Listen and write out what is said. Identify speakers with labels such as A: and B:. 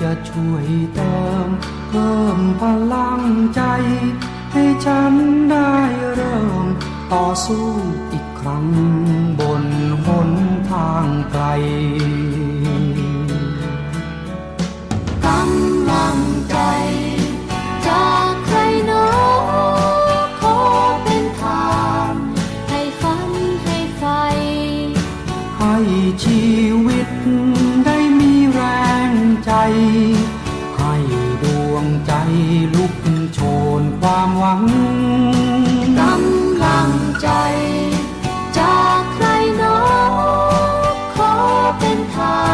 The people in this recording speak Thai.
A: จะช่วยเติม เพิ่มพลังใจ ให้ฉันได้เริ่ม ต่อสู้อีกครั้งบนหนทางไกล
B: กำลังใจจากใครเนาะขอเป็นทางให้ฝันให้ไฟ
A: ให้ชีวิต งใจลุกโชนความหวัง
B: กำลังใจ จากใครน้อขอเป็นทาง